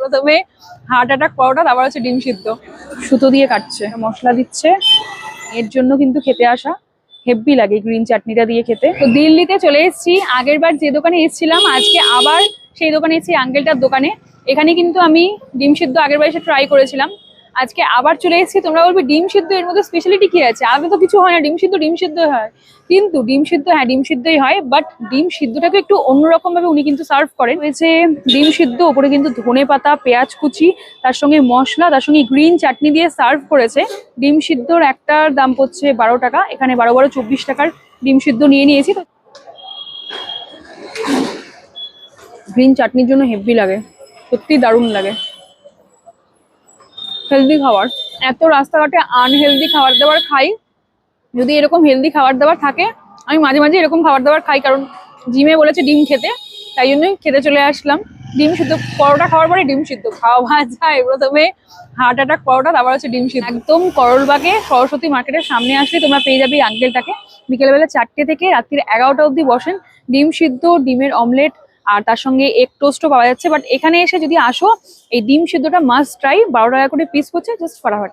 প্রথমে heart attack পরোটা তারপর হচ্ছে ডিম সিদ্ধ। সুতো দিয়ে কাটছে, মশলা দিচ্ছে। এর জন্য কিন্তু খেতে আসা হেভি লাগে গ্রিন চাটনিটা দিয়ে খেতে। তো দিল্লিতে চলে এসেছি, আগের বার যে দোকানে এসেছিলাম, আজকে আবার সেই দোকানে এসেছি আঙ্কেলটার দোকানে। এখানে কিন্তু আমি ডিম সিদ্ধ আগের বার এসে ট্রাই করেছিলাম। আজকে আবার চলে এসেছি। তোমরা বলবে ডিম সিদ্ধ, এর মধ্যে স্পেশালিটি কি আছে? আগে তো কিছু হয় না, ডিম সিদ্ধ ডিম সিদ্ধ হয়। কিন্তু ডিম সিদ্ধ হ্যাঁ ডিম সিদ্ধই হয় বাট ডিম সিদ্ধটাকে একটু অন্যরকম ভাবে উনি কিন্তু সার্ভ করেন। হয়েছে ডিম সিদ্ধ, ওপরে কিন্তু ধনে পাতা, পেঁয়াজ কুচি, তার সঙ্গে মশলা, তার সঙ্গে গ্রিন চাটনি দিয়ে সার্ভ করেছে। ডিম সিদ্ধর একটার দাম পড়ছে বারো টাকা, এখানে বারো বারো চব্বিশ টাকার ডিম সিদ্ধ নিয়ে নিয়েছি। গ্রিন চাটনির জন্য হেভি লাগে সত্যি দারুণ লাগে। হেলদি খাবার। এত রাস্তাঘাটে আনহেলদি খাবার দাবার খাই। যদি এরকম হেলদি খাবার দাবার থাকে, আমি মাঝে মাঝে এরকম খাবার দাবার খাই, কারণ জিমে বলেছে ডিম খেতে, তাই জন্যই খেতে চলে আসলাম। ডিম সিদ্ধ, পরোটা খাওয়ার পরে ডিম সিদ্ধ খাওয়া যায়। প্রথমে হার্ট অ্যাটাক পরোটা, তারপর হচ্ছে ডিম সিদ্ধ। একদম করলবাগে সরস্বতী মার্কেটের সামনে আসলে তোমরা পেয়ে যাবে আঙ্কেলটাকে বিকেলবেলা চারটে থেকে রাত্রির এগারোটা অবধি বসেন। ডিম সিদ্ধ, ডিমের অমলেট আর তার সঙ্গে এক টোস্টও পাওয়া যাচ্ছে বাট এখানে এসে যদি আসো, এই ডিম সিদ্ধটা মাস্ট ট্রাই বারো টাকা করে পিস করছে জাস্ট ফটাফট।